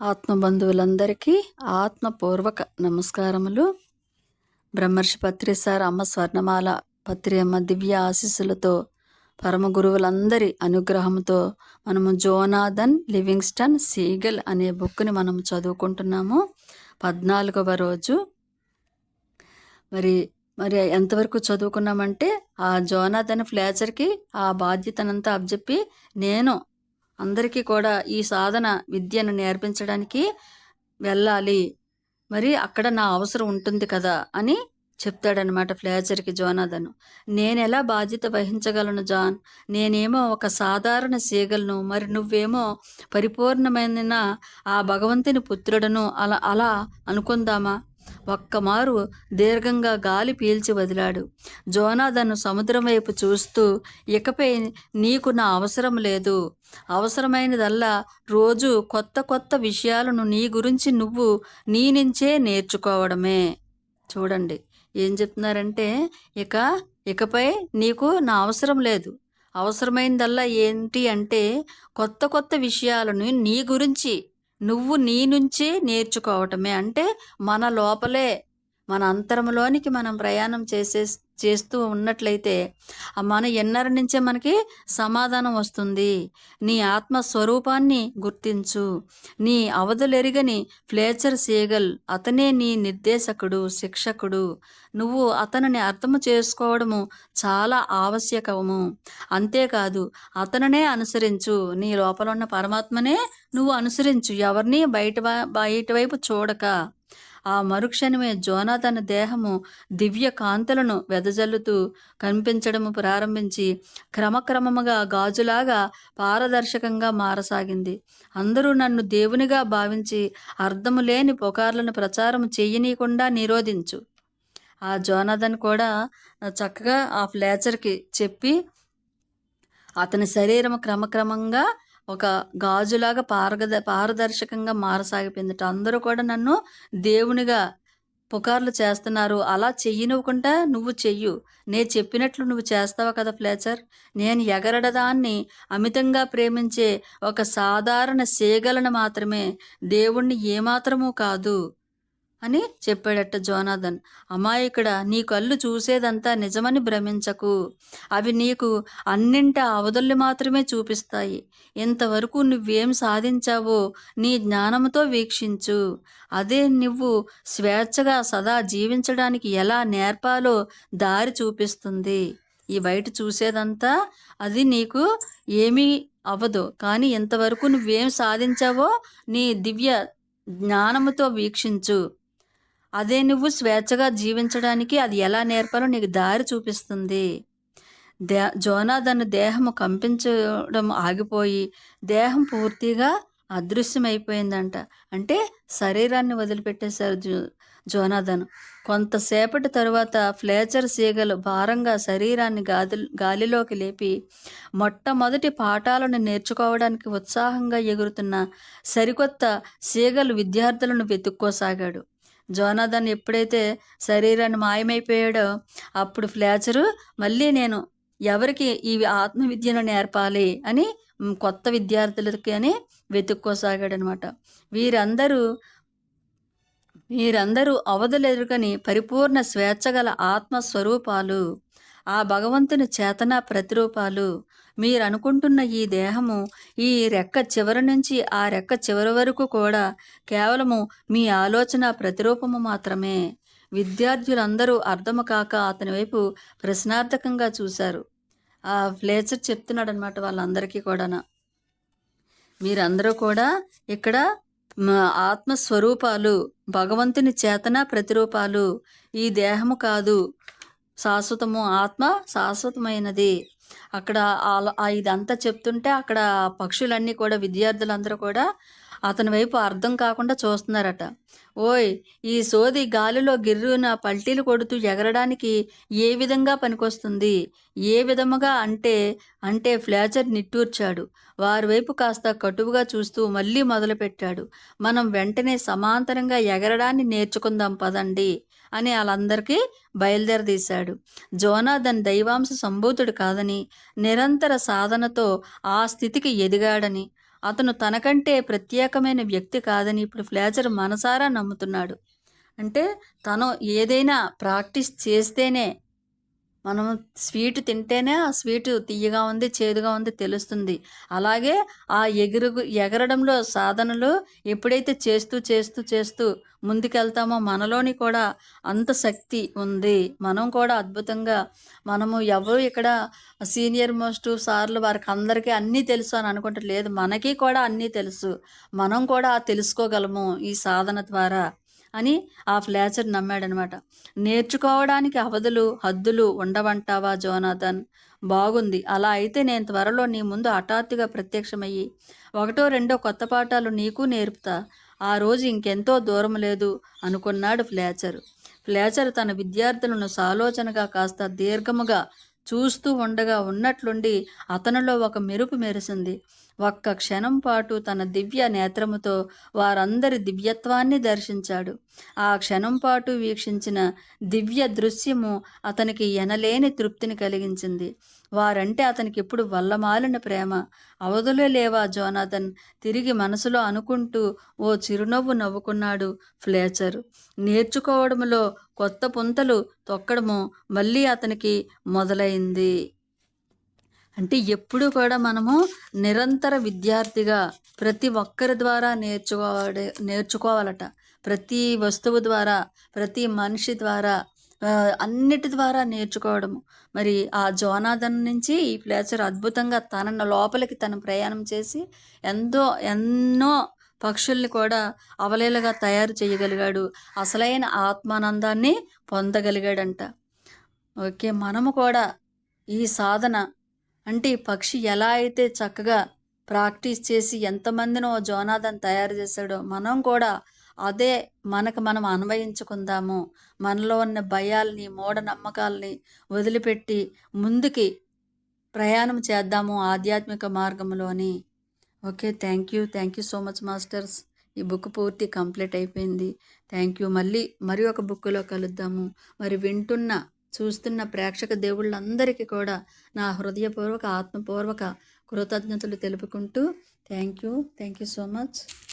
ఆత్మబంధువులందరికీ ఆత్మపూర్వక నమస్కారములు. బ్రహ్మర్షి పత్రి సార్ అమ్మ స్వర్ణమాల పత్రి అమ్మ దివ్య ఆశీస్సులతో పరమ గురువులందరి అనుగ్రహంతో మనము జోనాథన్ లివింగ్స్టన్ సీగల్ అనే బుక్ని మనం చదువుకుంటున్నాము. పద్నాలుగవ రోజు. మరి మరి ఎంతవరకు చదువుకున్నామంటే ఆ జోనాథన్ ఫ్లేచర్కి ఆ బాధ్యతనంతా అప్పచెప్పి నేను అందరికీ కూడా ఈ సాధన విద్యను నేర్పించడానికి వెళ్ళాలి. మరి అక్కడ నా అవసరం ఉంటుంది కదా అని చెప్తాడనమాట ఫ్లేచర్కి జోనాథన్. నేను ఎలా బాధ్యత వహించగలను జాన్? నేనేమో ఒక సాధారణ సీగలను మరి నువ్వేమో పరిపూర్ణమైన ఆ భగవంతుని పుత్రుడను అలా అలా అనుకుందామా? ఒక్కమారు దీర్ఘంగా గాలి పీల్చి వదిలాడు. జోనాథను సముద్రం వైపు చూస్తూ ఇకపై నీకు నా అవసరం లేదు. అవసరమైనదల్లా రోజు కొత్త కొత్త విషయాలను నీ గురించి నువ్వు నీ నుంచే నేర్చుకోవడమే. చూడండి ఏం చెప్తున్నారంటే ఇక ఇకపై నీకు నా అవసరం లేదు. అవసరమైనదల్లా ఏంటి అంటే కొత్త కొత్త విషయాలను నీ గురించి నువ్వు నీ నుంచే నేర్చుకోవటమే. అంటే మన లోపలే మన అంతరంలోనికి మనం ప్రయాణం చేసే చేస్తూ ఉన్నట్లయితే మన ఎన్నర నుంచే మనకి సమాధానం వస్తుంది? నీ ఆత్మ స్వరూపాన్ని గుర్తించు. నీ అవధులెరిగని ఫ్లేచర్ సేగల్ అతనే నీ నిర్దేశకుడు శిక్షకుడు. నువ్వు అతనిని అర్థం చేసుకోవడము చాలా ఆవశ్యకము. అంతేకాదు అతనినే అనుసరించు. నీ లోపల ఉన్న పరమాత్మనే నువ్వు అనుసరించు. ఎవరిని బయట బయట వైపు చూడక. ఆ మరుక్షణమే జోనాథన్ దేహము దివ్య కాంతులను వెదజల్లుతూ కనిపించడము ప్రారంభించి క్రమక్రమముగా గాజులాగా పారదర్శకంగా మారసాగింది. అందరూ నన్ను దేవునిగా భావించి అర్థము లేని పుకార్లను ప్రచారం చేయనీయకుండా నిరోధించు. ఆ జోనాథన్ కూడా చక్కగా ఆ ఫ్లేచర్కి చెప్పి అతని శరీరం క్రమక్రమంగా ఒక గాజులాగా పారగద పారదర్శకంగా మారసాగిపోయిందట. అందరూ కూడా నన్ను దేవునిగా పుకార్లు చేస్తున్నారు. అలా చెయ్యనివ్వకుండా నువ్వు చెయ్యు. నేను చెప్పినట్లు నువ్వు చేస్తావు కదా ఫ్లేచర్? నేను ఎగరడదాన్ని అమితంగా ప్రేమించే ఒక సాధారణ సేగలను మాత్రమే దేవుణ్ణి ఏమాత్రమూ కాదు. అని చెప్పాడట జోనాథన్. అమాయకుడ నీ కళ్ళు చూసేదంతా నిజమని భ్రమించకు. అవి నీకు అన్నింట అవధుల్ని మాత్రమే చూపిస్తాయి. ఇంతవరకు నువ్వేం సాధించావో నీ జ్ఞానంతో వీక్షించు. అదే నువ్వు స్వేచ్ఛగా సదా జీవించడానికి ఎలా నేర్పాలో దారి చూపిస్తుంది. ఈ బయట చూసేదంతా అది నీకు ఏమీ అవ్వదు కానీ ఇంతవరకు నువ్వేం సాధించావో నీ దివ్య జ్ఞానముతో వీక్షించు. అదే నువ్వు స్వేచ్ఛగా జీవించడానికి అది ఎలా నేర్పాలో నీకు దారి చూపిస్తుంది. దే జోనాథన్ దేహము కంపించడం ఆగిపోయి దేహం పూర్తిగా అదృశ్యమైపోయిందంట. అంటే శరీరాన్ని వదిలిపెట్టేశారు జో జోనాథన్. కొంతసేపటి తరువాత ఫ్లేచర్ సీగలు భారంగా శరీరాన్ని గాది గాలిలోకి లేపి మొట్టమొదటి పాఠాలను నేర్చుకోవడానికి ఉత్సాహంగా ఎగురుతున్న సరికొత్త సీగలు విద్యార్థులను వెతుక్కోసాగాడు. జోనాథన్ ఎప్పుడైతే శరీరాన్ని మాయమైపోయాడో అప్పుడు ఫ్లాచరు మళ్ళీ నేను ఎవరికి ఈ ఆత్మవిద్యను నేర్పాలి అని కొత్త విద్యార్థులకి అని వెతుక్కోసాగాడనమాట. వీరందరూ వీరందరూ అవధులెరుగని పరిపూర్ణ స్వేచ్ఛగల ఆత్మస్వరూపాలు ఆ భగవంతుని చేతన ప్రతిరూపాలు మీరు అనుకుంటున్న ఈ దేహము ఈ రెక్క చివరి నుంచి ఆ రెక్క చివరి వరకు కూడా కేవలము మీ ఆలోచన ప్రతిరూపము మాత్రమే. విద్యార్థులందరూ అర్థము కాక అతని వైపు ప్రశ్నార్థకంగా చూశారు. ఆ ఫ్లేచర్ చెప్తున్నాడనమాట వాళ్ళందరికీ కూడా మీరందరూ కూడా ఇక్కడ ఆత్మస్వరూపాలు భగవంతుని చేతన ప్రతిరూపాలు ఈ దేహము కాదు శాశ్వతము ఆత్మ శాశ్వతమైనది. అక్కడ ఇదంతా చెప్తుంటే అక్కడ పక్షులన్నీ కూడా విద్యార్థులందరూ కూడా అతని వైపు అర్థం కాకుండా చూస్తున్నారట. ఓయ్ ఈ సోది గాలిలో గిర్రున పల్టీలు కొడుతూ ఎగరడానికి ఏ విధంగా పనికొస్తుంది? ఏ విధముగా అంటే అంటే ఫ్లాచర్ నిట్టూర్చాడు. వారి వైపు కాస్త కటువుగా చూస్తూ మళ్ళీ మొదలుపెట్టాడు. మనం వెంటనే సమాంతరంగా ఎగరడాన్ని నేర్చుకుందాం పదండి. అని వాళ్ళందరికీ బయలుదేరదీశాడు. జోనాథన్ దైవాంశ సంభూతుడు కాదని నిరంతర సాధనతో ఆ స్థితికి ఎదిగాడని అతను తనకంటే ప్రత్యేకమైన వ్యక్తి కాదని ఇప్పుడు ఫ్లేచర్ మనసారా నమ్ముతున్నాడు. అంటే తను ఏదైనా ప్రాక్టీస్ చేస్తేనే మనం స్వీట్ తింటేనే ఆ స్వీట్ తియ్యగా ఉంది చేదుగా ఉంది తెలుస్తుంది. అలాగే ఆ ఎగురు ఎగరడంలో సాధనలు ఎప్పుడైతే చేస్తూ చేస్తూ చేస్తూ ముందుకెళ్తామో మనలోని కూడా అంత శక్తి ఉంది. మనం కూడా అద్భుతంగా మనము ఎవరు ఇక్కడ సీనియర్ మోస్ట్ సార్లు వారికి అందరికీ అన్నీ తెలుసు అని అనుకుంటారు. లేదు మనకి కూడా అన్నీ తెలుసు. మనం కూడా తెలుసుకోగలము ఈ సాధన ద్వారా. అని ఆ ఫ్లాచర్ నమ్మాడనమాట. నేర్చుకోవడానికి అవధులు హద్దులు ఉండవంటావా జోనాథన్? బాగుంది. అలా అయితే నేను త్వరలో నీ ముందు హఠాత్తుగా ప్రత్యక్షమయ్యి ఒకటో రెండో కొత్త పాఠాలు నీకు నేర్పుతా. ఆ రోజు ఇంకెంతో దూరం లేదు అనుకున్నాడు ఫ్లాచర్. ఫ్లాచర్ తన విద్యార్థులను సాలోచనగా కాస్త దీర్ఘముగా చూస్తూ ఉండగా ఉన్నట్లుండి అతనిలో ఒక మెరుపు మెరిసింది. ఒక్క క్షణం పాటు తన దివ్య నేత్రముతో వారందరి దివ్యత్వాన్ని దర్శించాడు. ఆ క్షణం పాటు వీక్షించిన దివ్య దృశ్యము అతనికి ఎనలేని తృప్తిని కలిగించింది. వారంటే అతనికి ఎప్పుడు వల్లమాలిన ప్రేమ. అవధులే లేవా జోనాథన్? తిరిగి మనసులో అనుకుంటూ ఓ చిరునవ్వు నవ్వుకున్నాడు ఫ్లేచర్. నేర్చుకోవడంలో కొత్త పుంతలు తొక్కడము మళ్ళీ అతనికి మొదలైంది. అంటే ఎప్పుడు కూడా మనము నిరంతర విద్యార్థిగా ప్రతి ఒక్కరి ద్వారా నేర్చుకోవడే నేర్చుకోవాలట. ప్రతి వస్తువు ద్వారా ప్రతి మనిషి ద్వారా అన్నిటి ద్వారా నేర్చుకోవడము. మరి ఆ జోనాథన్ నుంచి ఈ ప్లేచర్ అద్భుతంగా తనను లోపలికి తను ప్రయాణం చేసి ఎంతో ఎన్నో పక్షుల్ని కూడా అవలేలుగా తయారు చేయగలిగాడు. అసలైన ఆత్మానందాన్ని పొందగలిగాడంట. ఓకే మనము కూడా ఈ సాధన అంటే పక్షి ఎలా అయితే చక్కగా ప్రాక్టీస్ చేసి ఎంతమందినో జోనాథన్ తయారు చేశాడో మనం కూడా అదే మనకు మనం అన్వయించుకుందాము. మనలో ఉన్న భయాల్ని మూఢనమ్మకాల్ని వదిలిపెట్టి ముందుకి ప్రయాణం చేద్దాము ఆధ్యాత్మిక మార్గంలోని. Okay thank you. Thank you so much masters. ఈ బుక్ పూర్తి కంప్లీట్ అయిపోయింది. Thank you. మళ్ళీ మరి ఒక బుక్లో కలుద్దాము. మరి వింటున్న చూస్తున్న ప్రేక్షక దేవుళ్ళందరికీ కూడా నా హృదయపూర్వక ఆత్మపూర్వక కృతజ్ఞతలు తెలుపుకుంటూ thank you. Thank you so much.